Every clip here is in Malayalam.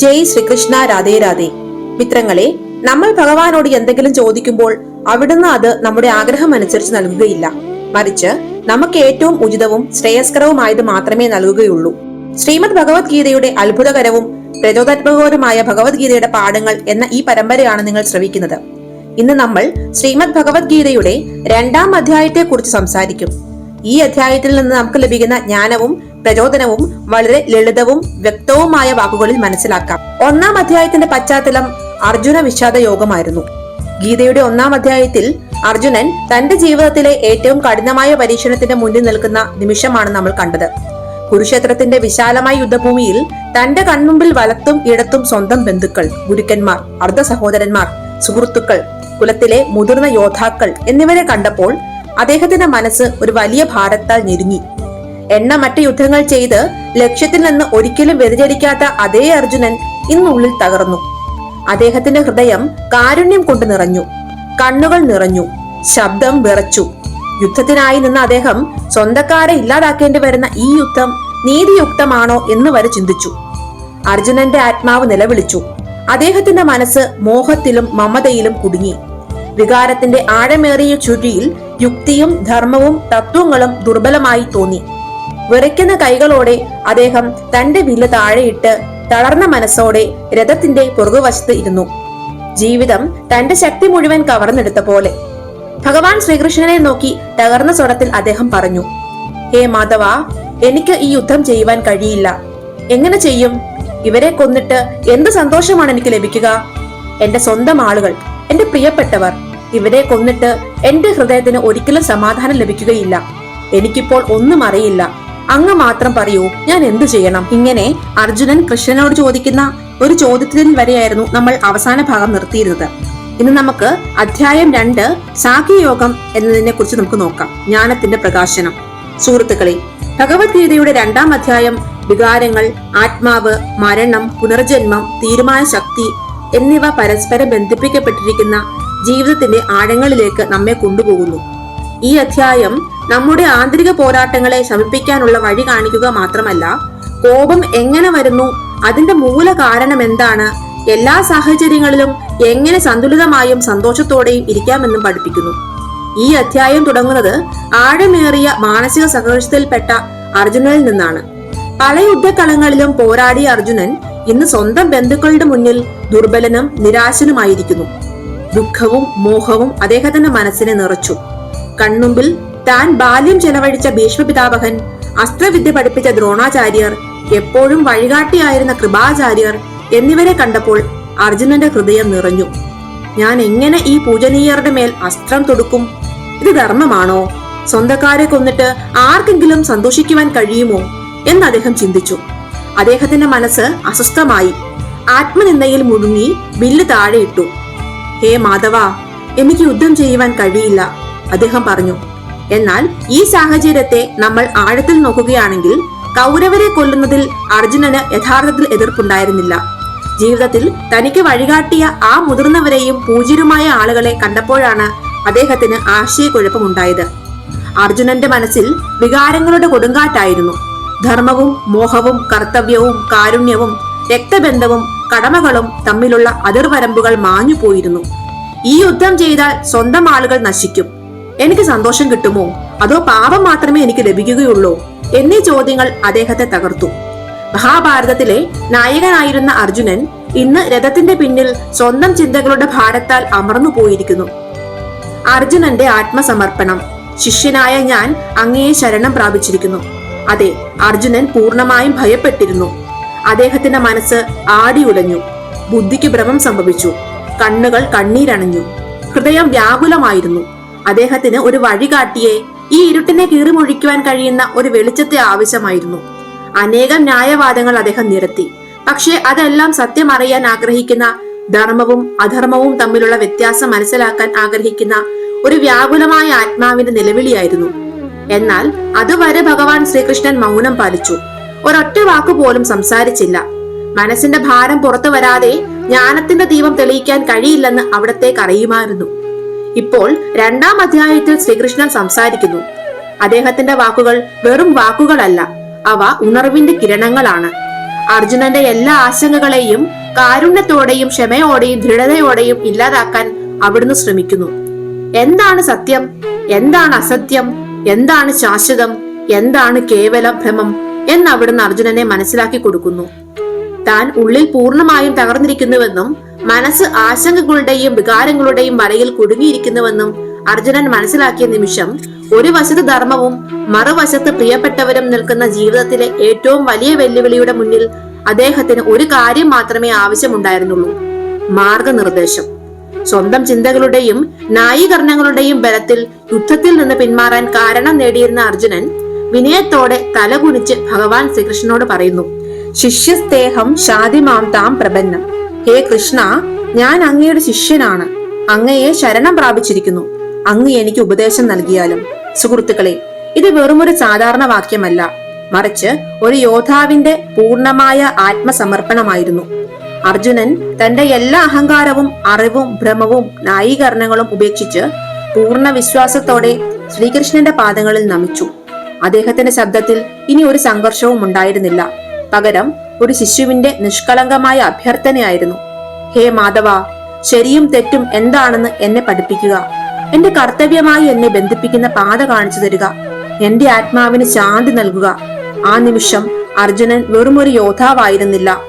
ജയ് ശ്രീകൃഷ്ണ രാധേ രാധേ. മിത്രങ്ങളെ നമ്മൾ ഭഗവാനോട് എന്തെങ്കിലും ചോദിക്കുമ്പോൾ അവിടുന്ന് അത് നമ്മുടെ ആഗ്രഹം അനുസരിച്ച് നൽകുകയില്ല. മറിച്ച് നമുക്ക് ഏറ്റവും ഉചിതവും ശ്രേയസ്കരവുമായത് മാത്രമേ നൽകുകയുള്ളൂ. ശ്രീമദ് ഭഗവത്ഗീതയുടെ അത്ഭുതകരവും പ്രചോദനാത്മകവുമായ ഭഗവത്ഗീതയുടെ പാഠങ്ങൾ എന്ന ഈ പരമ്പരയാണ് നിങ്ങൾ ശ്രവിക്കുന്നത്. ഇന്ന് നമ്മൾ ശ്രീമദ് ഭഗവത്ഗീതയുടെ രണ്ടാം അധ്യായത്തെ കുറിച്ച് സംസാരിക്കും. ഈ അധ്യായത്തിൽ നിന്ന് നമുക്ക് ലഭിക്കുന്ന ജ്ഞാനവും പ്രചോദനവും വളരെ ലളിതവും വ്യക്തവുമായ വാക്കുകളിൽ മനസ്സിലാക്കാം. ഒന്നാം അധ്യായത്തിന്റെ പശ്ചാത്തലം അർജുന വിഷാദ യോഗമായിരുന്നു. ഗീതയുടെ ഒന്നാം അധ്യായത്തിൽ അർജുനൻ തന്റെ ജീവിതത്തിലെ ഏറ്റവും കഠിനമായ പരീക്ഷണത്തിന്റെ മുന്നിൽ നിൽക്കുന്ന നിമിഷമാണ് നമ്മൾ കണ്ടത്. കുരുക്ഷേത്രത്തിന്റെ വിശാലമായ യുദ്ധഭൂമിയിൽ തന്റെ കൺമുമ്പിൽ വലത്തും ഇടത്തും സ്വന്തം ബന്ധുക്കൾ ഗുരുക്കന്മാർ അർദ്ധ സഹോദരന്മാർ സുഹൃത്തുക്കൾ കുലത്തിലെ മുതിർന്ന യോദ്ധാക്കൾ എന്നിവരെ കണ്ടപ്പോൾ അദ്ദേഹത്തിന്റെ മനസ്സ് ഒരു വലിയ ഭാരത്താൽ ഞെരുങ്ങി. എണ്ണമറ്റ യുദ്ധങ്ങൾ ചെയ്ത് ലക്ഷ്യത്തിൽ നിന്ന് ഒരിക്കലും വ്യതിചരിക്കാത്ത അതേ അർജുനൻ ഇന്നുള്ളിൽ തകർന്നു. അദ്ദേഹത്തിന്റെ ഹൃദയം കാരുണ്യം കൊണ്ട് നിറഞ്ഞു. കണ്ണുകൾ നിറഞ്ഞു. ശബ്ദം വിറച്ചു. യുദ്ധത്തിനായി നിന്ന അദ്ദേഹം സ്വന്തക്കാരെ ഇല്ലാതാക്കേണ്ടി വരുന്ന ഈ യുദ്ധം നീതിയുക്തമാണോ എന്ന് വരെ ചിന്തിച്ചു. അർജുനന്റെ ആത്മാവ് നിലവിളിച്ചു. അദ്ദേഹത്തിന്റെ മനസ്സ് മോഹത്തിലും മമതയിലും കുടുങ്ങി. വികാരത്തിന്റെ ആഴമേറിയ ചുഴിയിൽ യുക്തിയും ധർമ്മവും തത്വങ്ങളും ദുർബലമായി തോന്നി. വിറയ്ക്കുന്ന കൈകളോടെ അദ്ദേഹം തന്റെ വില്ല് താഴെയിട്ട് തളർന്ന മനസ്സോടെ രഥത്തിന്റെ പുറകുവശത്ത് ഇരുന്നു. ജീവിതം തന്റെ ശക്തി മുഴുവൻ കവർന്നെടുത്ത പോലെ. ഭഗവാൻ ശ്രീകൃഷ്ണനെ നോക്കി തകർന്ന സ്വരത്തിൽ അദ്ദേഹം പറഞ്ഞു ഹേ മാധവ എനിക്ക് ഈ യുദ്ധം ചെയ്യുവാൻ കഴിയില്ല. എങ്ങനെ ചെയ്യും? ഇവരെ കൊന്നിട്ട് എന്ത് സന്തോഷമാണ് എനിക്ക് ലഭിക്കുക? എന്റെ സ്വന്തം ആളുകൾ എന്റെ പ്രിയപ്പെട്ടവർ ഇവരെ കൊന്നിട്ട് എന്റെ ഹൃദയത്തിന് ഒരിക്കലും സമാധാനം ലഭിക്കുകയില്ല. എനിക്കിപ്പോൾ ഒന്നും അറിയില്ല. അങ്ങ് മാത്രം പറയൂ ഞാൻ എന്തു ചെയ്യണം? ഇങ്ങനെ അർജുനൻ കൃഷ്ണനോട് ചോദിക്കുന്ന ഒരു ചോദ്യത്തിൽ വരെയായിരുന്നു നമ്മൾ അവസാന ഭാഗം നിർത്തിയിരുന്നത്. ഇന്ന് നമുക്ക് അധ്യായം രണ്ട് സാഖ്യയോഗം എന്നതിനെ കുറിച്ച് നമുക്ക് നോക്കാം. ജ്ഞാനത്തിന്റെ പ്രകാശനം. സുഹൃത്തുക്കളെ ഭഗവത്ഗീതയുടെ രണ്ടാം അധ്യായം വികാരങ്ങൾ ആത്മാവ് മരണം പുനർജന്മം തീരുമാന ശക്തി എന്നിവ പരസ്പരം ബന്ധിപ്പിക്കപ്പെട്ടിരിക്കുന്ന ജീവിതത്തിന്റെ ആഴങ്ങളിലേക്ക് നമ്മെ കൊണ്ടുപോകുന്നു. ഈ അധ്യായം നമ്മുടെ ആന്തരിക പോരാട്ടങ്ങളെ ശമിപ്പിക്കാനുള്ള വഴി കാണിക്കുക മാത്രമല്ല കോപം എങ്ങനെ വരുന്നു അതിന്റെ മൂല കാരണം എന്താണ് എല്ലാ സാഹചര്യങ്ങളിലും എങ്ങനെ സന്തുലിതമായും സന്തോഷത്തോടെയും ഇരിക്കാമെന്നും പഠിപ്പിക്കുന്നു. ഈ അധ്യായം തുടങ്ങുന്നത് ആഴമേറിയ മാനസിക സംഘർഷത്തിൽപ്പെട്ട അർജുനനിൽ നിന്നാണ്. പല യുദ്ധക്കളങ്ങളിലും പോരാടിയ അർജുനൻ ഇന്ന് സ്വന്തം ബന്ധുക്കളുടെ മുന്നിൽ ദുർബലനും നിരാശനുമായിരിക്കുന്നു. ദുഃഖവും മോഹവും അദ്ദേഹത്തിന്റെ മനസ്സിനെ നിറച്ചു. കൺമുമ്പിൽ താൻ ബാല്യം ചെലവഴിച്ച ഭീഷ്മപിതാമഹൻ അസ്ത്രവിദ്യ പഠിപ്പിച്ച ദ്രോണാചാര്യർ എപ്പോഴും വഴികാട്ടിയായിരുന്ന കൃപാചാര്യർ എന്നിവരെ കണ്ടപ്പോൾ അർജുനന്റെ ഹൃദയം നിറഞ്ഞു. ഞാൻ എങ്ങനെ ഈ പൂജനീയരുടെ മേൽ അസ്ത്രം തൊടുക്കും? ഇത് ധർമ്മമാണോ? സ്വന്തക്കാരെ കൊന്നിട്ട് ആർക്കെങ്കിലും സന്തോഷിക്കുവാൻ കഴിയുമോ? എന്ന് അദ്ദേഹം ചിന്തിച്ചു. അദ്ദേഹത്തിന്റെ മനസ്സ് അസ്വസ്ഥമായി. ആത്മനിന്ദയിൽ മുഴുങ്ങി ബില്ല് താഴെയിട്ടു ഹേ മാധവ എനിക്ക് യുദ്ധം ചെയ്യുവാൻ കഴിയില്ല അദ്ദേഹം പറഞ്ഞു. എന്നാൽ ഈ സാഹചര്യത്തെ നമ്മൾ ആഴത്തിൽ നോക്കുകയാണെങ്കിൽ കൗരവരെ കൊല്ലുന്നതിൽ അർജുനന് യഥാർത്ഥത്തിൽ എതിർപ്പുണ്ടായിരുന്നില്ല. ജീവിതത്തിൽ തനിക്ക് വഴികാട്ടിയ ആ മുതിർന്നവരെയും പൂജ്യരുമായ ആളുകളെ കണ്ടപ്പോഴാണ് അദ്ദേഹത്തിന് ആശയക്കുഴപ്പമുണ്ടായത്. അർജുനന്റെ മനസ്സിൽ വികാരങ്ങളുടെ കൊടുങ്കാറ്റായിരുന്നു. ധർമ്മവും മോഹവും കർത്തവ്യവും കാരുണ്യവും രക്തബന്ധവും കടമകളും തമ്മിലുള്ള അതിർവരമ്പുകൾ മാഞ്ഞുപോയിരുന്നു. ഈ യുദ്ധം ചെയ്താൽ സ്വന്തം ആളുകൾ നശിക്കും. എനിക്ക് സന്തോഷം കിട്ടുമോ? അതോ പാപം മാത്രമേ എനിക്ക് ലഭിക്കുകയുള്ളൂ? എന്നീ ചോദ്യങ്ങൾ അദ്ദേഹത്തെ തകർത്തു. മഹാഭാരതത്തിലെ നായകനായിരുന്ന അർജുനൻ ഇന്ന് രഥത്തിന്റെ പിന്നിൽ സ്വന്തം ചിന്തകളുടെ ഭാരത്താൽ അമർന്നു പോയിരിക്കുന്നു. അർജുനന്റെ ആത്മസമർപ്പണം ശിഷ്യനായ ഞാൻ അങ്ങയെ ശരണം പ്രാപിച്ചിരിക്കുന്നു. അതെ അർജുനൻ പൂർണമായും ഭയപ്പെട്ടിരുന്നു. അദ്ദേഹത്തിന്റെ മനസ്സ് ആടിയുലഞ്ഞു ബുദ്ധിക്ക് ഭ്രമം സംഭവിച്ചു. കണ്ണുകൾ കണ്ണീരണഞ്ഞു. ഹൃദയം വ്യാകുലമായിരുന്നു. അദ്ദേഹത്തിന് ഒരു വഴി കാട്ടിയേ ഈ ഇരുട്ടിനെ കീറിമൊഴിക്കുവാൻ കഴിയുന്ന ഒരു വെളിച്ചത്തെ ആവശ്യമായിരുന്നു. അനേകം ന്യായവാദങ്ങൾ അദ്ദേഹം നിരത്തി. പക്ഷേ അതെല്ലാം സത്യം അറിയാൻ ആഗ്രഹിക്കുന്ന ധർമ്മവും അധർമ്മവും തമ്മിലുള്ള വ്യത്യാസം മനസ്സിലാക്കാൻ ആഗ്രഹിക്കുന്ന ഒരു വ്യാകുലമായ ആത്മാവിന്റെ നിലവിളിയായിരുന്നു. എന്നാൽ അതുവരെ ഭഗവാൻ ശ്രീകൃഷ്ണൻ മൗനം പാലിച്ചു. ഒരൊറ്റ വാക്കുപോലും സംസാരിച്ചില്ല. മനസ്സിന്റെ ഭാരം പുറത്തു വരാതെ ജ്ഞാനത്തിന്റെ ദീപം തെളിയിക്കാൻ കഴിയില്ലെന്ന് അവിടത്തേക്ക് അറിയുമായിരുന്നു. ഇപ്പോൾ രണ്ടാം അധ്യായത്തിൽ ശ്രീകൃഷ്ണൻ സംസാരിക്കുന്നു. അദ്ദേഹത്തിന്റെ വാക്കുകൾ വെറും വാക്കുകളല്ല അവ ഉണർവിന്റെ കിരണങ്ങളാണ്. അർജുനന്റെ എല്ലാ ആശങ്കകളെയും കാരുണ്യത്തോടെയും ക്ഷമയോടെയും ദൃഢതയോടെയും ഇല്ലാതാക്കാൻ അവിടുന്ന് ശ്രമിക്കുന്നു. എന്താണ് സത്യം? എന്താണ് അസത്യം? എന്താണ് ശാശ്വതം? എന്താണ് കേവല ഭ്രമം? എന്ന് അവിടുന്ന് അർജുനനെ മനസ്സിലാക്കി കൊടുക്കുന്നു. താൻ ഉള്ളിൽ പൂർണമായും തകർന്നിരിക്കുന്നുവെന്നും മനസ്സ് ആശങ്കകളുടെയും വികാരങ്ങളുടെയും വലയിൽ കുടുങ്ങിയിരിക്കുന്നുവെന്നും അർജുനൻ മനസ്സിലാക്കിയ നിമിഷം ഒരു വശത്ത് ധർമ്മവും മറുവശത്ത് പ്രിയപ്പെട്ടവരും നിൽക്കുന്ന ജീവിതത്തിലെ ഏറ്റവും വലിയ വെല്ലുവിളിയുടെ മുന്നിൽ അദ്ദേഹത്തിന് ഒരു കാര്യം മാത്രമേ ആവശ്യമുണ്ടായിരുന്നുള്ളൂ. മാർഗനിർദ്ദേശം. സ്വന്തം ചിന്തകളുടെയും ന്യായീകരണങ്ങളുടെയും ബലത്തിൽ യുദ്ധത്തിൽ നിന്ന് പിന്മാറാൻ കാരണം നേടിയിരുന്ന അർജുനൻ വിനയത്തോടെ തലകുനിച്ച് ഭഗവാൻ ശ്രീകൃഷ്ണനോട് പറയുന്നു ശിഷ്യസ്തേഹം ശാതിമാം താം പ്രപന്നം ഹേ കൃഷ്ണ ഞാൻ അങ്ങയുടെ ശിഷ്യനാണ്. അങ്ങയെ ശരണം പ്രാപിച്ചിരിക്കുന്നു. അങ്ങ് എനിക്ക് ഉപദേശം നൽകിയാലും. സുഹൃത്തുക്കളെ ഇത് വെറുമൊരു സാധാരണ വാക്യമല്ല. മറിച്ച് ഒരു യോദ്ധാവിന്റെ പൂർണമായ ആത്മസമർപ്പണമായിരുന്നു. അർജുനൻ തന്റെ എല്ലാ അഹങ്കാരവും അറിവും ഭ്രമവും ന്യായീകരണങ്ങളും ഉപേക്ഷിച്ച് പൂർണ വിശ്വാസത്തോടെ ശ്രീകൃഷ്ണന്റെ പാദങ്ങളിൽ നമിച്ചു. അദ്ദേഹത്തിന്റെ ശബ്ദത്തിൽ ഇനി ഒരു സംഘർഷവും ഉണ്ടായിരുന്നില്ല. പകരം ഒരു ശിശുവിന്റെ നിഷ്കളങ്കമായ അഭ്യർത്ഥനയായിരുന്നു. ഹേ മാധവ ശരിയും തെറ്റും എന്താണെന്ന് എന്നെ പഠിപ്പിക്കുക. എന്റെ കർത്തവ്യമായി എന്നെ ബന്ധിപ്പിക്കുന്ന പാത കാണിച്ചു തരിക. എന്റെ ആത്മാവിന് ശാന്തി നൽകുക. ആ നിമിഷം അർജുനൻ വെറുമൊരു യോദ്ധാവായിരുന്നില്ല.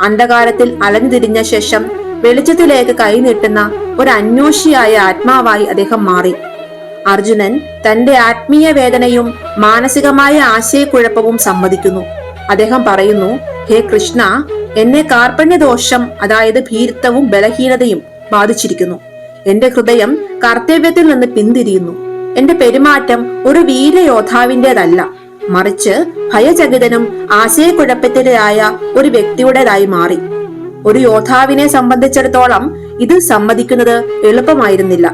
അന്ധകാരത്തിൽ അലഞ്ഞുതിരിഞ്ഞ ശേഷം വെളിച്ചത്തിലേക്ക് കൈനീട്ടുന്ന ഒരു അന്വേഷിയായ ആത്മാവായി അദ്ദേഹം മാറി. അർജുനൻ തന്റെ ആത്മീയ വേദനയും മാനസികമായ ആശയക്കുഴപ്പവും സമ്മതിക്കുന്നു. അദ്ദേഹം പറയുന്നു ഹേ കൃഷ്ണ എന്നെ കാർപ്പണ്യദോഷം അതായത് ഭീരുത്വവും ബലഹീനതയും ബാധിച്ചിരിക്കുന്നു. എന്റെ ഹൃദയം കർത്തവ്യത്തിൽ നിന്ന് പിന്തിരിയുന്നു. എന്റെ പെരുമാറ്റം ഒരു വീരയോദ്ധാവിന്റേതല്ല. മറിച്ച് ഭയചകിതനും ആശയക്കുഴപ്പത്തിലായ ഒരു വ്യക്തിയുടേതായി മാറി. ഒരു യോദ്ധാവിനെ സംബന്ധിച്ചിടത്തോളം ഇത് സമ്മതിക്കുന്നത് എളുപ്പമായിരുന്നില്ല.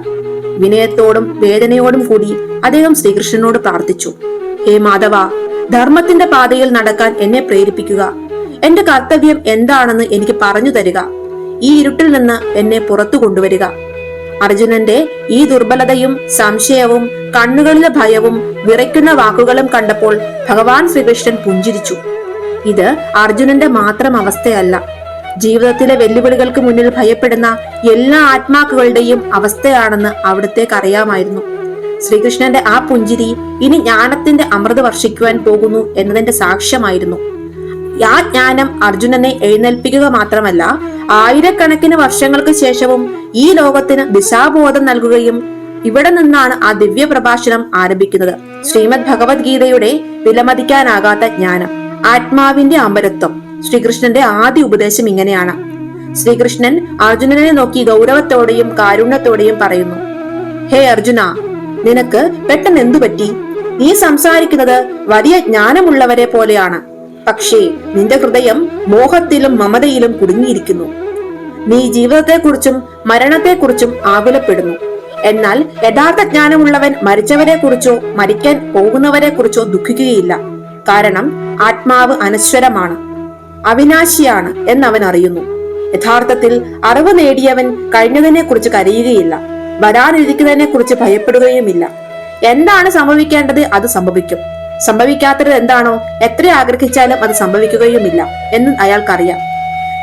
വിനയത്തോടും വേദനയോടും കൂടി അദ്ദേഹം ശ്രീകൃഷ്ണനോട് പ്രാർത്ഥിച്ചു. ഹേ മാധവ ധർമ്മത്തിന്റെ പാതയിൽ നടക്കാൻ എന്നെ പ്രേരിപ്പിക്കുക. എന്റെ കർത്തവ്യം എന്താണെന്ന് എനിക്ക് പറഞ്ഞു തരിക. ഈ ഇരുട്ടിൽ നിന്ന് എന്നെ പുറത്തു കൊണ്ടുവരിക. അർജുനന്റെ ഈ ദുർബലതയും സംശയവും കണ്ണുകളിലെ ഭയവും വിറയ്ക്കുന്ന വാക്കുകളും കണ്ടപ്പോൾ ഭഗവാൻ ശ്രീകൃഷ്ണൻ പുഞ്ചിരിച്ചു. ഇത് അർജുനന്റെ മാത്രം അവസ്ഥയല്ല. ജീവിതത്തിലെ വെല്ലുവിളികൾക്ക് മുന്നിൽ ഭയപ്പെടുന്ന എല്ലാ ആത്മാക്കളുടെയും അവസ്ഥയാണെന്ന് അവിടത്തേക്ക് അറിയാമായിരുന്നു. ശ്രീകൃഷ്ണന്റെ ആ പുഞ്ചിരി ഇനി ജ്ഞാനത്തിന്റെ അമൃത് വർഷിക്കുവാൻ പോകുന്നു എന്നതിന്റെ സാക്ഷ്യമായിരുന്നു. ആ ജ്ഞാനം അർജുനനെ എഴുന്നേൽപ്പിക്കുക മാത്രമല്ല ആയിരക്കണക്കിന് വർഷങ്ങൾക്ക് ശേഷവും ഈ ലോകത്തിന് ദിശാബോധം നൽകുകയും ഇവിടെ നിന്നാണ് ആ ദിവ്യ പ്രഭാഷണം ആരംഭിക്കുന്നത്. ശ്രീമദ് ഭഗവത്ഗീതയുടെ വിലമതിക്കാനാകാത്ത ജ്ഞാനം ആത്മാവിന്റെ അമരത്വം ശ്രീകൃഷ്ണന്റെ ആദ്യ ഉപദേശം ഇങ്ങനെയാണ്. ശ്രീകൃഷ്ണൻ അർജുനനെ നോക്കി ഗൗരവത്തോടെയും കാരുണ്യത്തോടെയും പറയുന്നു ഹേ അർജുന നിനക്ക് പെട്ടെന്ന് എന്തു പറ്റി? നീ സംസാരിക്കുന്നത് വലിയ ജ്ഞാനമുള്ളവരെ പോലെയാണ്. പക്ഷേ നിന്റെ ഹൃദയം മോഹത്തിലും മമതയിലും കുടുങ്ങിയിരിക്കുന്നു. നീ ജീവിതത്തെക്കുറിച്ചും മരണത്തെക്കുറിച്ചും ആകുലപ്പെടുന്നു. എന്നാൽ യഥാർത്ഥ ജ്ഞാനമുള്ളവൻ മരിച്ചവരെ കുറിച്ചോ മരിക്കാൻ പോകുന്നവരെ കുറിച്ചോ ദുഃഖിക്കുകയില്ല. കാരണം ആത്മാവ് അനശ്വരമാണ് അവിനാശിയാണ് എന്നവൻ അറിയുന്നു. യഥാർത്ഥത്തിൽ അറിവ് നേടിയവൻ കഴിഞ്ഞതിനെ കുറിച്ച് കരയുകയില്ല. വരാനിരിക്കുന്നതിനെ കുറിച്ച് ഭയപ്പെടുകയുമില്ല. എന്താണ് സംഭവിക്കേണ്ടത് അത് സംഭവിക്കും. സംഭവിക്കാത്തത് എന്താണോ എത്ര ആഗ്രഹിച്ചാലും അത് സംഭവിക്കുകയുമില്ല എന്ന് അയാൾക്കറിയാം.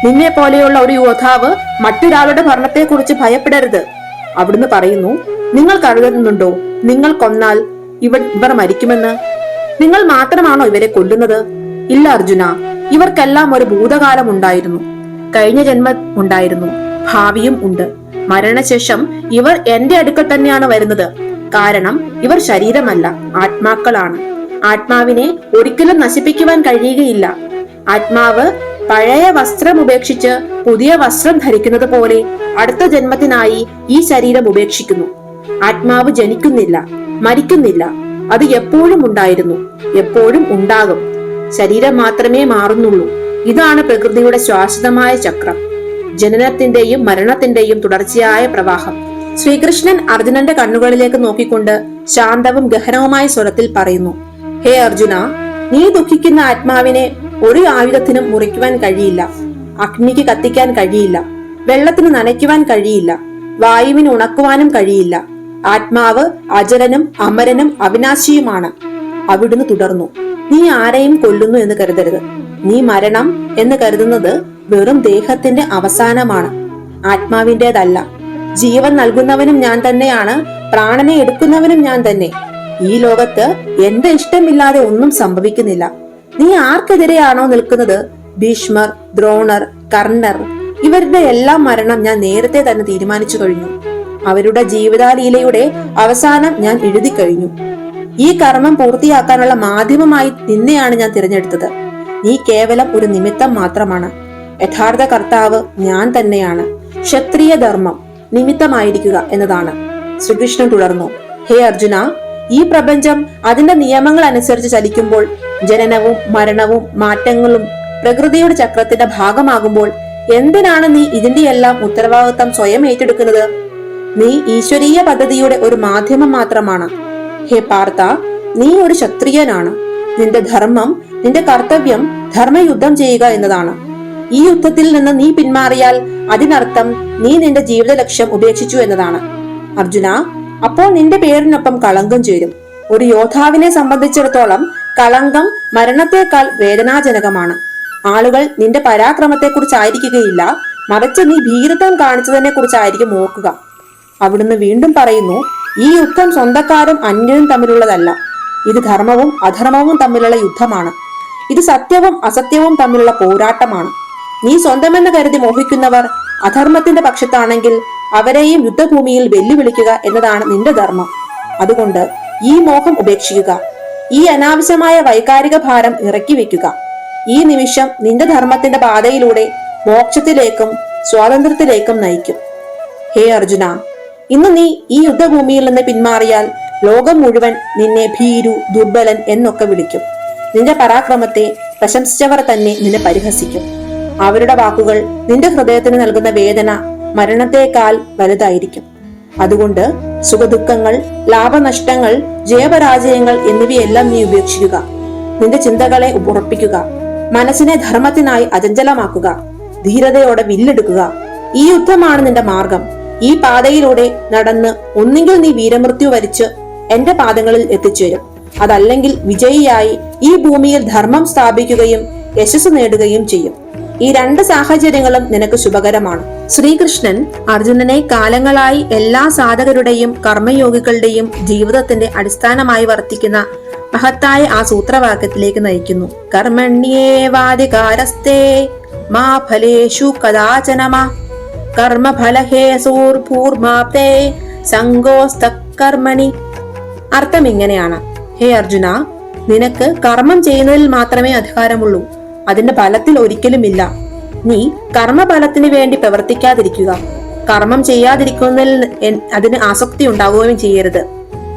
നിന്നെ പോലെയുള്ള ഒരു യോദ്ധാവ് മറ്റൊരാളുടെ ഭരണത്തെക്കുറിച്ച് ഭയപ്പെടരുത്. അവിടുന്ന് പറയുന്നു നിങ്ങൾ കരുതുന്നുണ്ടോ? നിങ്ങൾ കൊന്നാൽ ഇവർ ഇവർ മരിക്കുമെന്ന്? നിങ്ങൾ മാത്രമാണോ ഇവരെ കൊല്ലുന്നത്? ഇല്ല അർജുന ഇവർക്കെല്ലാം ഒരു ഭൂതകാലം ഉണ്ടായിരുന്നു. കഴിഞ്ഞ ജന്മം ഉണ്ടായിരുന്നു. ഭാവിയും ഉണ്ട്. മരണശേഷം ഇവർ എന്റെ അടുക്കൽ തന്നെയാണ് വരുന്നത്. കാരണം ഇവർ ശരീരമല്ല ആത്മാക്കളാണ്. ആത്മാവിനെ ഒരിക്കലും നശിപ്പിക്കുവാൻ കഴിയുകയില്ല. ആത്മാവ് പഴയ വസ്ത്രം ഉപേക്ഷിച്ച് പുതിയ വസ്ത്രം ധരിക്കുന്നത് പോലെ അടുത്ത ജന്മത്തിനായി ഈ ശരീരം ഉപേക്ഷിക്കുന്നു. ആത്മാവ് ജനിക്കുന്നില്ല മരിക്കുന്നില്ല. അത് എപ്പോഴും ഉണ്ടായിരുന്നു എപ്പോഴും ഉണ്ടാകും. ശരീരം മാത്രമേ മാറുന്നുള്ളൂ. ഇതാണ് പ്രകൃതിയുടെ ശാശ്വതമായ ചക്രം. ജനനത്തിന്റെയും മരണത്തിന്റെയും തുടർച്ചയായ പ്രവാഹം. ശ്രീകൃഷ്ണൻ അർജുനന്റെ കണ്ണുകളിലേക്ക് നോക്കിക്കൊണ്ട് ശാന്തവും ഗഹനവുമായ സ്വരത്തിൽ പറയുന്നു ഹേ അർജുന നീ ദുഃഖിക്കുന്ന ആത്മാവിനെ ഒരു ആയുധത്തിനും മുറിക്കുവാൻ കഴിയില്ല. അഗ്നിക്ക് കത്തിക്കാൻ കഴിയില്ല. വെള്ളത്തിന് നനയ്ക്കുവാൻ കഴിയില്ല. വായുവിന് ഉണക്കുവാനും കഴിയില്ല. ആത്മാവ് അജരനും അമരനും അവിനാശിയുമാണ്. അവിടുന്ന് തുടർന്നു. നീ ആരെയും കൊല്ലുന്നു എന്ന് കരുതരുത്. നീ മരണം എന്ന് കരുതുന്നത് വെറും ദേഹത്തിന്റെ അവസാനമാണ്. ആത്മാവിന്റെതല്ല ജീവൻ നൽകുന്നവനും ഞാൻ തന്നെയാണ്. പ്രാണനെ എടുക്കുന്നവനും ഞാൻ തന്നെ. ഈ ലോകത്ത് എന്റെ ഇഷ്ടമില്ലാതെ ഒന്നും സംഭവിക്കുന്നില്ല. നീ ആർക്കെതിരെയാണോ നിൽക്കുന്നത്? ഭീഷ്മർ ദ്രോണർ കർണർ ഇവരുടെ എല്ലാം മരണം ഞാൻ നേരത്തെ തന്നെ തീരുമാനിച്ചു കഴിഞ്ഞു. അവരുടെ ജീവിതാലീലയുടെ അവസാനം ഞാൻ എഴുതി കഴിഞ്ഞു. ഈ കർമ്മം പൂർത്തിയാക്കാനുള്ള മാധ്യമമായി നിന്നെയാണ് ഞാൻ തിരഞ്ഞെടുത്തത്. നീ കേവലം ഒരു നിമിത്തം മാത്രമാണ്. യഥാർത്ഥ കർത്താവ് ഞാൻ തന്നെയാണ്. ക്ഷത്രിയ ധർമ്മം നിമിത്തമായിരിക്കുക എന്നതാണ്. ശ്രീകൃഷ്ണൻ തുടർന്നു ഹേ അർജുന ഈ പ്രപഞ്ചം അതിന്റെ നിയമങ്ങൾ അനുസരിച്ച് ചലിക്കുമ്പോൾ ജനനവും മരണവും മാറ്റങ്ങളും പ്രകൃതിയുടെ ചക്രത്തിന്റെ ഭാഗമാകുമ്പോൾ എന്തിനാണ് നീ ഇതിന്റെയെല്ലാം ഉത്തരവാദിത്വം സ്വയം ഏറ്റെടുക്കുന്നത്? നീ ഈശ്വരീയ പദ്ധതിയുടെ ഒരു മാധ്യമം മാത്രമാണ്. ഹേ പാർത്ത നീ ഒരു ക്ഷത്രിയനാണ്. നിന്റെ ധർമ്മം നിന്റെ കർത്തവ്യം ധർമ്മയുദ്ധം ചെയ്യുക എന്നതാണ്. ഈ യുദ്ധത്തിൽ നിന്ന് നീ പിന്മാറിയാൽ അതിനർത്ഥം നീ നിന്റെ ജീവിത ലക്ഷ്യം ഉപേക്ഷിച്ചു എന്നതാണ്. അർജുന അപ്പോൾ നിന്റെ പേരിനൊപ്പം കളങ്കം ചേരും. ഒരു യോദ്ധാവിനെ സംബന്ധിച്ചിടത്തോളം കളങ്കം മരണത്തെക്കാൾ വേദനാജനകമാണ്. ആളുകൾ നിന്റെ പരാക്രമത്തെക്കുറിച്ചായിരിക്കുകയില്ല മറിച്ച് നീ ഭീരുത്വം കാണിച്ചതിനെ കുറിച്ചായിരിക്കും ഓർക്കുക അവിടുന്ന് വീണ്ടും പറയുന്നു ഈ യുദ്ധം സ്വന്തക്കാരും അന്യനും തമ്മിലുള്ളതല്ല. ഇത് ധർമ്മവും അധർമ്മവും തമ്മിലുള്ള യുദ്ധമാണ്. ഇത് സത്യവും അസത്യവും തമ്മിലുള്ള പോരാട്ടമാണ്. നീ സ്വന്തമെന്ന് കരുതി മോഹിക്കുന്നവർ അധർമ്മത്തിന്റെ പക്ഷത്താണെങ്കിൽ അവരെയും യുദ്ധഭൂമിയിൽ വെല്ലുവിളിക്കുക എന്നതാണ് നിന്റെ ധർമ്മം. അതുകൊണ്ട് ഈ മോഹം ഉപേക്ഷിക്കുക. ഈ അനാവശ്യമായ വൈകാരിക ഭാരം ഇറക്കി വെക്കുക ഈ നിമിഷം നിന്റെ ധർമ്മത്തിന്റെ പാതയിലൂടെ മോക്ഷത്തിലേക്കും സ്വാതന്ത്ര്യത്തിലേക്കും നയിക്കും. ഹേ അർജുന ഇന്ന് നീ ഈ യുദ്ധഭൂമിയിൽ നിന്ന് പിന്മാറിയാൽ ലോകം മുഴുവൻ നിന്നെ ഭീരു ദുർബലൻ എന്നൊക്കെ വിളിക്കും. നിന്റെ പരാക്രമത്തെ പ്രശംസിച്ചവർ തന്നെ നിന്നെ പരിഹസിക്കും. അവരുടെ വാക്കുകൾ നിന്റെ ഹൃദയത്തിന് നൽകുന്ന വേദന മരണത്തെക്കാൾ വലുതായിരിക്കും. അതുകൊണ്ട് സുഖദുഃഖങ്ങൾ ലാഭനഷ്ടങ്ങൾ ജയപരാജയങ്ങൾ എന്നിവയെല്ലാം നീ ഉപേക്ഷിക്കുക. നിന്റെ ചിന്തകളെ ഉറപ്പിക്കുക. മനസ്സിനെ ധർമ്മത്തിനായി അചഞ്ചലമാക്കുക. ധീരതയോടെ വില്ലെടുക്കുക. ഈ യുദ്ധമാണ് നിന്റെ മാർഗം. ഈ പാതയിലൂടെ നടന്ന് ഒന്നുകിൽ നീ വീരമൃത്യു വരിച്ച് എന്റെ പാദങ്ങളിൽ എത്തിച്ചേരും. അതല്ലെങ്കിൽ വിജയിയായി ഈ ഭൂമിയിൽ ധർമ്മം സ്ഥാപിക്കുകയും യശസ് നേടുകയും ചെയ്യും. ഈ രണ്ട് സാഹചര്യങ്ങളും നിനക്ക് ശുഭകരമാണ്. ശ്രീകൃഷ്ണൻ അർജുനനെ കാലങ്ങളായി എല്ലാ സാധകരുടെയും കർമ്മയോഗികളുടെയും ജീവിതത്തിന്റെ അടിസ്ഥാനമായി വർത്തിക്കുന്ന മഹത്തായ ആ സൂത്രവാക്യത്തിലേക്ക് നയിക്കുന്നു. കർമ്മണ്യേവാധികാരസ്തേ മാ ഫലേഷു കഥാചനമ. കർമ്മഫലഹേസൂർഭൂർമാപ്തേ സംഗോസ്ത കർമ്മണി അർത്ഥം ഇങ്ങനെയാണ്. ഹേ അർജുന നിനക്ക് കർമ്മം ചെയ്യുന്നതിൽ മാത്രമേ അധികാരമുള്ളൂ. അതിന്റെ ഫലത്തിൽ ഒരിക്കലുമില്ല. നീ കർമ്മഫലത്തിന് വേണ്ടി പ്രവർത്തിക്കാതിരിക്കുക. കർമ്മം ചെയ്യാതിരിക്കുന്നതിൽ അതിന് ആസക്തി ഉണ്ടാവുകയും ചെയ്യരുത്.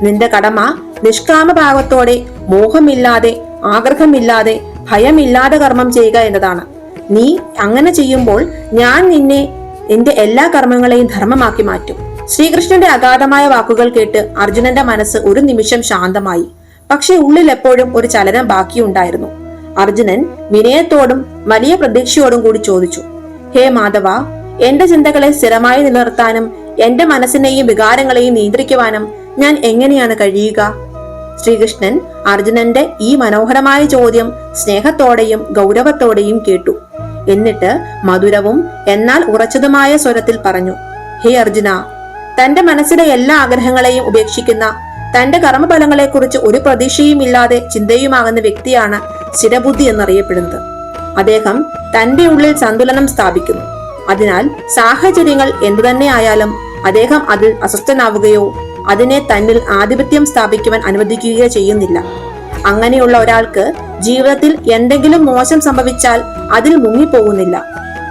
നിന്റെ കടമ നിഷ്കാമ ഭാവത്തോടെ മോഹമില്ലാതെ ആഗ്രഹമില്ലാതെ ഭയമില്ലാതെ കർമ്മം ചെയ്യുക എന്നതാണ്. നീ അങ്ങനെ ചെയ്യുമ്പോൾ ഞാൻ നിന്നെ എന്റെ എല്ലാ കർമ്മങ്ങളെയും ധർമ്മമാക്കി മാറ്റും. ശ്രീകൃഷ്ണന്റെ അഗാധമായ വാക്കുകൾ കേട്ട് അർജുനന്റെ മനസ്സ് ഒരു നിമിഷം ശാന്തമായി. പക്ഷെ ഉള്ളിൽ എപ്പോഴും ഒരു ചലനം ബാക്കിയുണ്ടായിരുന്നു. അർജുനൻ വിനയത്തോടും വലിയ പ്രതീക്ഷയോടും കൂടി ചോദിച്ചു ഹേ മാധവ എന്റെ ചിന്തകളെ സ്ഥിരമായി നിലനിർത്താനും എന്റെ മനസ്സിനെയും വികാരങ്ങളെയും നിയന്ത്രിക്കുവാനും ഞാൻ എങ്ങനെയാണ് കഴിയുക? ശ്രീകൃഷ്ണൻ അർജുനന്റെ ഈ മനോഹരമായ ചോദ്യം സ്നേഹത്തോടെയും ഗൗരവത്തോടെയും കേട്ടു. എന്നിട്ട് മധുരവും എന്നാൽ ഉറച്ചതുമായ സ്വരത്തിൽ പറഞ്ഞു ഹേ അർജുന തന്റെ മനസ്സിലെ എല്ലാ ആഗ്രഹങ്ങളെയും ഉപേക്ഷിക്കുന്ന തന്റെ കർമ്മഫലങ്ങളെക്കുറിച്ച് ഒരു പ്രതീക്ഷയും ഇല്ലാതെ ചിന്തയുമാകുന്ന വ്യക്തിയാണ് സ്ഥിരബുദ്ധി എന്നറിയപ്പെടുന്നത്. അദ്ദേഹം തന്റെ ഉള്ളിൽ സന്തുലനം സ്ഥാപിക്കുന്നു. അതിനാൽ സാഹചര്യങ്ങൾ എന്തുതന്നെ ആയാലും അദ്ദേഹം അതിൽ അസ്വസ്ഥനാവുകയോ അതിനെ തന്നിൽ ആധിപത്യം സ്ഥാപിക്കുവാൻ അനുവദിക്കുകയോ ചെയ്യുന്നില്ല. അങ്ങനെയുള്ള ഒരാൾക്ക് ജീവിതത്തിൽ എന്തെങ്കിലും മോശം സംഭവിച്ചാൽ അതിൽ മുങ്ങിപ്പോകുന്നില്ല.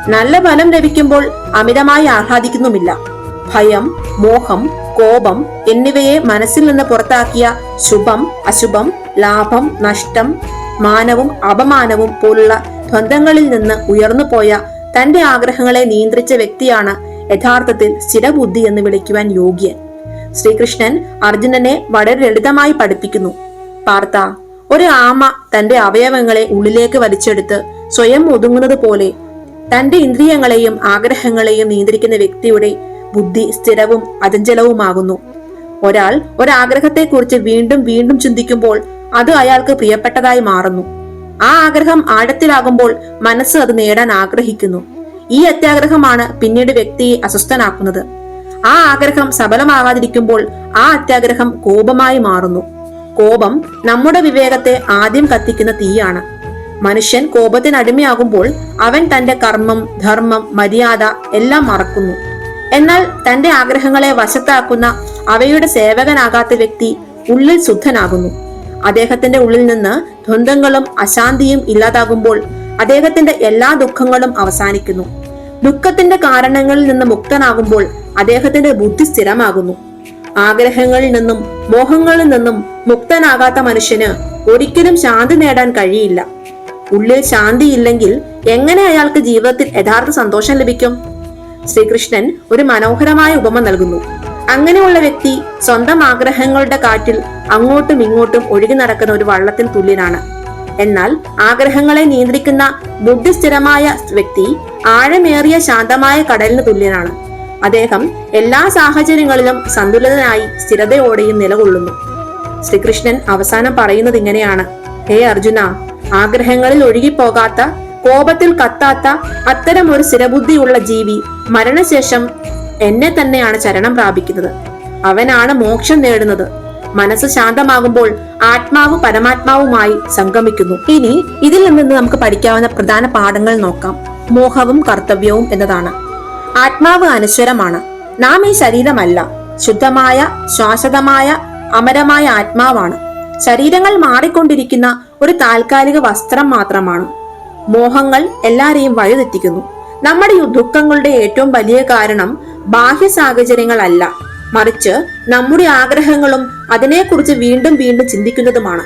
നല്ല ഫലം ലഭിക്കുമ്പോൾ അമിതമായി ആഹ്ലാദിക്കുന്നുമില്ല. ഭയം മോഹം കോപം എന്നിവയെ മനസ്സിൽ നിന്ന് പുറത്താക്കിയ ശുഭം അശുഭം ലാഭം നഷ്ടം മാനവും അപമാനവും പോലുള്ള ദ്വന്ദ്ങ്ങളിൽ നിന്ന് ഉയർന്നുപോയ തന്റെ ആഗ്രഹങ്ങളെ നിയന്ത്രിച്ച വ്യക്തിയാണ് യഥാർത്ഥത്തിൽ സ്ഥിരബുദ്ധി എന്ന് വിളിക്കുവാൻ യോഗ്യൻ. ശ്രീകൃഷ്ണൻ അർജുനനെ വളരെ ലളിതമായി പഠിപ്പിക്കുന്നു. പാർത്ത ഒരു ആമ തന്റെ അവയവങ്ങളെ ഉള്ളിലേക്ക് വലിച്ചെടുത്ത് സ്വയം ഒതുങ്ങുന്നത് പോലെ തന്റെ ഇന്ദ്രിയങ്ങളെയും ആഗ്രഹങ്ങളെയും നിയന്ത്രിക്കുന്ന വ്യക്തിയുടെ ബുദ്ധി സ്ഥിരവും അചഞ്ചലവുമാകുന്നു. ഒരാൾ ഒരാഗ്രഹത്തെക്കുറിച്ച് വീണ്ടും വീണ്ടും ചിന്തിക്കുമ്പോൾ അത് അയാൾക്ക് പ്രിയപ്പെട്ടതായി മാറുന്നു. ആ ആഗ്രഹം ആഴത്തിലാകുമ്പോൾ മനസ്സ് അത് നേടാൻ ആഗ്രഹിക്കുന്നു. ഈ അത്യാഗ്രഹമാണ് പിന്നീട് വ്യക്തിയെ അസ്വസ്ഥനാക്കുന്നത്. ആ ആഗ്രഹം സഫലമാകാതിരിക്കുമ്പോൾ ആ അത്യാഗ്രഹം കോപമായി മാറുന്നു. കോപം നമ്മുടെ വിവേകത്തെ ആദ്യം കത്തിക്കുന്ന തീയാണ്. മനുഷ്യൻ കോപത്തിനടിമയാകുമ്പോൾ അവൻ തന്റെ കർമ്മം ധർമ്മം മര്യാദ എല്ലാം മറക്കുന്നു. എന്നാൽ തന്റെ ആഗ്രഹങ്ങളെ വശത്താക്കുന്ന അവയുടെ സേവകനാകാത്ത വ്യക്തി ഉള്ളിൽ ശുദ്ധനാകുന്നു. അദ്ദേഹത്തിന്റെ ഉള്ളിൽ നിന്ന് ദ്വന്ദ്ങ്ങളും അശാന്തിയും ഇല്ലാതാകുമ്പോൾ അദ്ദേഹത്തിന്റെ എല്ലാ ദുഃഖങ്ങളും അവസാനിക്കുന്നു. ദുഃഖത്തിന്റെ കാരണങ്ങളിൽ നിന്ന് മുക്തനാകുമ്പോൾ അദ്ദേഹത്തിന്റെ ബുദ്ധി സ്ഥിരമാകുന്നു. ആഗ്രഹങ്ങളിൽ നിന്നും മോഹങ്ങളിൽ നിന്നും മുക്തനാകാത്ത മനുഷ്യന് ഒരിക്കലും ശാന്തി നേടാൻ കഴിയില്ല. ഉള്ളിൽ ശാന്തിയില്ലെങ്കിൽ എങ്ങനെ അയാൾക്ക് ജീവിതത്തിൽ യഥാർത്ഥ സന്തോഷം ലഭിക്കും? ശ്രീകൃഷ്ണൻ ഒരു മനോഹരമായ ഉപമ നൽകുന്നു. അങ്ങനെയുള്ള വ്യക്തി സ്വന്തം ആഗ്രഹങ്ങളുടെ കാറ്റിൽ അങ്ങോട്ടും ഇങ്ങോട്ടും ഒഴുകി നടക്കുന്ന ഒരു വള്ളത്തിന് തുല്യനാണ്. എന്നാൽ ആഗ്രഹങ്ങളെ നിയന്ത്രിക്കുന്ന ബുദ്ധി സ്ഥിരമായ വ്യക്തി ആഴമേറിയ ശാന്തമായ കടലിന് തുല്യനാണ്. അദ്ദേഹം എല്ലാ സാഹചര്യങ്ങളിലും സന്തുലിതനായി സ്ഥിരതയോടെയും നിലകൊള്ളുന്നു. ശ്രീകൃഷ്ണൻ അവസാനം പറയുന്നത് ഇങ്ങനെയാണ്. ഹേ അർജുന ആഗ്രഹങ്ങളിൽ ഒഴുകിപ്പോകാത്ത കോപത്തിൽ കത്താത്ത ഒരു സ്ഥിരബുദ്ധിയുള്ള ജീവി മരണശേഷം എന്നെ തന്നെയാണ് ചരണം പ്രാപിക്കുന്നത്. അവനാണ് മോക്ഷം നേടുന്നത്. മനസ്സ് ശാന്തമാകുമ്പോൾ ആത്മാവ് പരമാത്മാവുമായി സംഗമിക്കുന്നു. ഇനി ഇതിൽ നിന്ന് നമുക്ക് പഠിക്കാവുന്ന പ്രധാന പാഠങ്ങൾ നോക്കാം. മോഹവും കർത്തവ്യവും എന്നതാണ്. ആത്മാവ് അനശ്വരമാണ്. നാം ഈ ശരീരമല്ല. ശുദ്ധമായ ശാശ്വതമായ അമരമായ ആത്മാവാണ്. ശരീരങ്ങൾ മാറിക്കൊണ്ടിരിക്കുന്ന ഒരു താൽക്കാലിക വസ്ത്രം മാത്രമാണ്. മോഹങ്ങൾ എല്ലാരെയും വഴിതെറ്റിക്കുന്നു. നമ്മുടെ ദുഃഖങ്ങളുടെ ഏറ്റവും വലിയ കാരണം ബാഹ്യ സാഹചര്യങ്ങളല്ല. മറിച്ച് നമ്മുടെ ആഗ്രഹങ്ങളും അതിനെക്കുറിച്ച് വീണ്ടും വീണ്ടും ചിന്തിക്കുന്നതുമാണ്.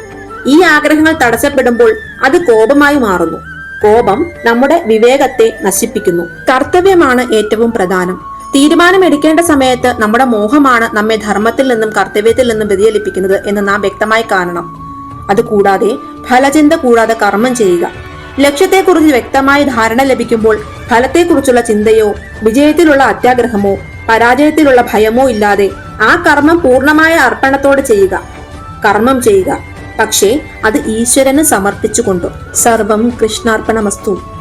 ഈ ആഗ്രഹങ്ങൾ തടസ്സപ്പെടുമ്പോൾ അത് കോപമായി മാറുന്നു. കോപം നമ്മുടെ വിവേകത്തെ നശിപ്പിക്കുന്നു. കർത്തവ്യമാണ് ഏറ്റവും പ്രധാനം. തീരുമാനമെടുക്കേണ്ട സമയത്ത് നമ്മുടെ മോഹമാണ് നമ്മെ ധർമ്മത്തിൽ നിന്നും കർത്തവ്യത്തിൽ നിന്നും വ്യതിചലിപ്പിക്കുന്നത് എന്ന് നാം വ്യക്തമായി കാണണം. അതുകൂടാതെ ഫലചിന്ത കൂടാതെ കർമ്മം ചെയ്യുക. ലക്ഷ്യത്തെക്കുറിച്ച് വ്യക്തമായ ധാരണ ലഭിക്കുമ്പോൾ ഫലത്തെക്കുറിച്ചുള്ള ചിന്തയോ വിജയത്തിലുള്ള അത്യാഗ്രഹമോ പരാജയത്തിലുള്ള ഭയമോ ഇല്ലാതെ ആ കർമ്മം പൂർണമായ അർപ്പണത്തോടെ ചെയ്യുക. കർമ്മം ചെയ്യുക. പക്ഷേ അത് ഈശ്വരന് സമർപ്പിച്ചുകൊണ്ടു. സർവം കൃഷ്ണാർപ്പണമസ്തു.